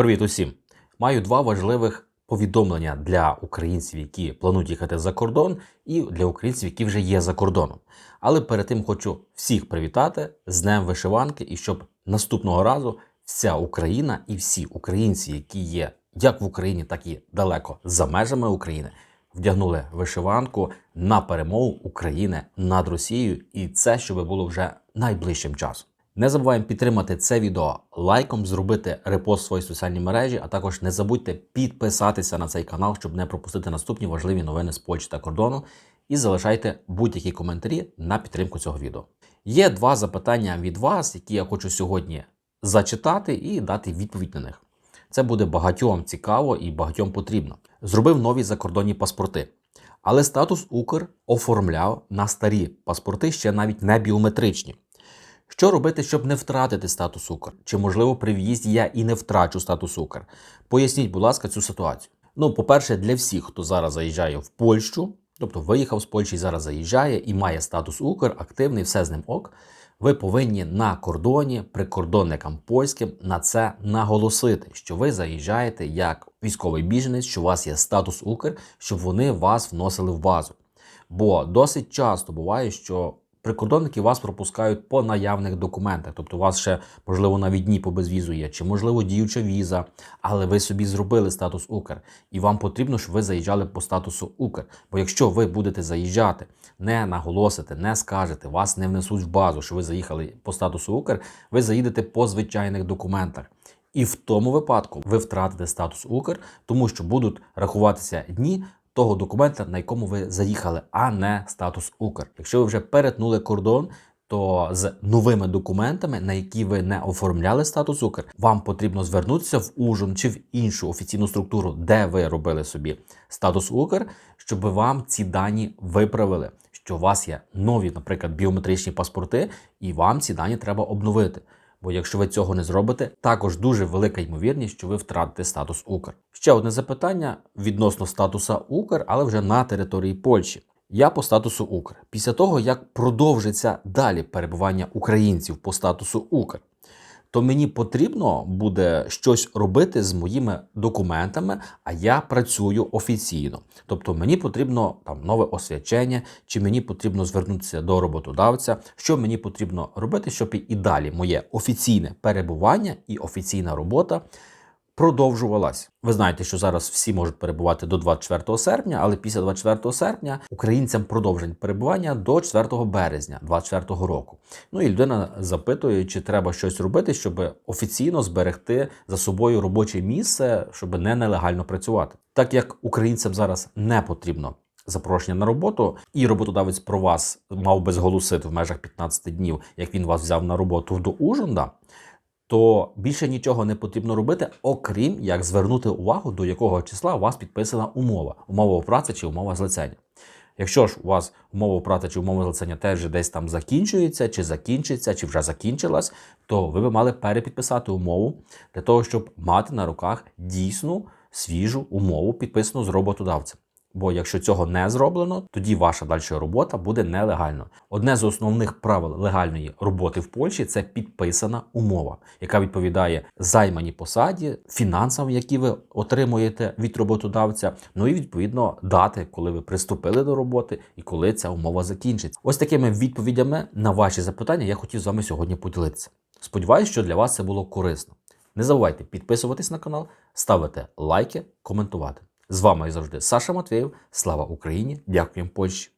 Привіт усім! Маю два важливих повідомлення для українців, які планують їхати за кордон, і для українців, які вже є за кордоном. Але перед тим хочу всіх привітати з Днем вишиванки і щоб наступного разу вся Україна і всі українці, які є як в Україні, так і далеко за межами України, вдягнули вишиванку на перемогу України над Росією, і це щоб було вже найближчим часом. Не забуваємо підтримати це відео лайком, зробити репост в свої соціальні мережі, а також не забудьте підписатися на цей канал, щоб не пропустити наступні важливі новини з Польщі та кордону. І залишайте будь-які коментарі на підтримку цього відео. Є два запитання від вас, які я хочу сьогодні зачитати і дати відповідь на них. Це буде багатьом цікаво і багатьом потрібно. Зробив нові закордонні паспорти. Але статус Укр оформляв на старі паспорти ще навіть не біометричні. Що робити, щоб не втратити статус Укр? Чи можливо при в'їзді я і не втрачу статус Укр? Поясніть, будь ласка, цю ситуацію. Ну, по-перше, для всіх, хто зараз заїжджає в Польщу, тобто виїхав з Польщі зараз заїжджає і має статус Укр, активний, все з ним ок. Ви повинні на кордоні прикордонникам польським на це наголосити, що ви заїжджаєте як військовий біженець, що у вас є статус Укр, щоб вони вас вносили в базу. Бо досить часто буває, що прикордонники вас пропускають по наявних документах. Тобто, у вас ще, можливо, навіть дні по безвізу є, чи, можливо, діюча віза, але ви собі зробили статус Укр, і вам потрібно, щоб ви заїжджали по статусу Укр. Бо якщо ви будете заїжджати, не наголосите, не скажете, вас не внесуть в базу, що ви заїхали по статусу Укр, ви заїдете по звичайних документах. І в тому випадку ви втратите статус Укр, тому що будуть рахуватися дні того документа, на якому ви заїхали, а не статус Укр. Якщо ви вже перетнули кордон, то з новими документами, на які ви не оформляли статус Укр, вам потрібно звернутися в УЖУН чи в іншу офіційну структуру, де ви робили собі статус Укр, щоб вам ці дані виправили. Що у вас є нові, наприклад, біометричні паспорти, і вам ці дані треба обновити. Бо якщо ви цього не зробите, також дуже велика ймовірність, що ви втратите статус Укр. Ще одне запитання відносно статуса Укр, але вже на території Польщі. Я по статусу Укр. Після того, як продовжиться далі перебування українців по статусу Укр, то мені потрібно буде щось робити з моїми документами, а я працюю офіційно. Тобто мені потрібно там нове освячення, чи мені потрібно звернутися до роботодавця, що мені потрібно робити, щоб і далі моє офіційне перебування і офіційна робота продовжувалась. Ви знаєте, що зараз всі можуть перебувати до 24 серпня, але після 24 серпня українцям продовжать перебування до 4 березня 2024 року. Ну і людина запитує, чи треба щось робити, щоб офіційно зберегти за собою робоче місце, щоб не нелегально працювати. Так як українцям зараз не потрібно. Запрошення на роботу, і роботодавець про вас мав би зголосити в межах 15 днів, як він вас взяв на роботу до Ужонда, то більше нічого не потрібно робити, окрім як звернути увагу, до якого числа у вас підписана умова, умова праці чи умова злицення. Якщо ж у вас умова праці чи умова злицення теж десь там закінчується, чи закінчиться, чи вже закінчилась, то ви би мали перепідписати умову для того, щоб мати на руках дійсну свіжу умову, підписану з роботодавцем. Бо якщо цього не зроблено, тоді ваша далі робота буде нелегальною. Одне з основних правил легальної роботи в Польщі це підписана умова, яка відповідає займаній посаді, фінансам, які ви отримуєте від роботодавця. Ну і відповідно дати, коли ви приступили до роботи і коли ця умова закінчиться. Ось такими відповідями на ваші запитання я хотів з вами сьогодні поділитися. Сподіваюсь, що для вас це було корисно. Не забувайте підписуватись на канал, ставити лайки, коментувати. З вами завжди Саша Матвєєв. Слава Україні! Дякуємо Польщі!